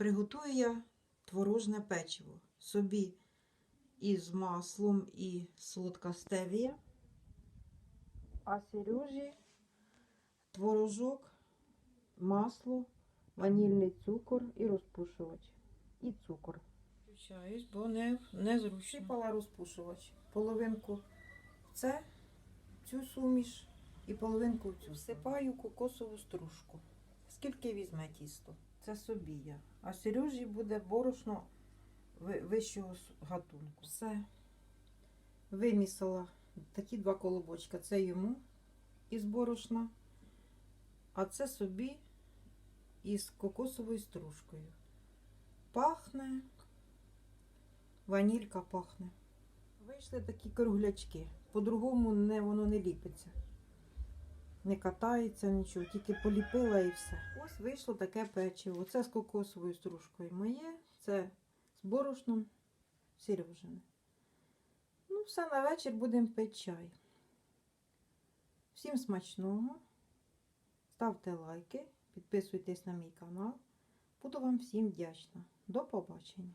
Приготую я творожне печиво. Собі із маслом і солодка стевія. А Сережі творожок, масло, ванільний цукор і розпушувач. І цукор. Включаюсь, бо не, не зручно. Сипала розпушувач. Половинку в це, цю суміш і половинку в цю. Всипаю кокосову стружку. Скільки візьме тісто? Це собі я. А Сережі буде борошно ви- вищого гатунку. Все. Вимісила такі два колобочка. Це йому із борошна, а це собі із кокосовою стружкою. Пахне, ванілька пахне. Вийшли такі круглячки. По-другому воно не ліпиться. Не катається нічого, тільки поліпила і все. Ось вийшло таке печиво. Це з кокосовою стружкою моє, це з борошном Сережине. Ну, все на вечір будемо пити чай. Всім смачного. Ставте лайки, підписуйтесь на мій канал. Буду вам всім вдячна. До побачення!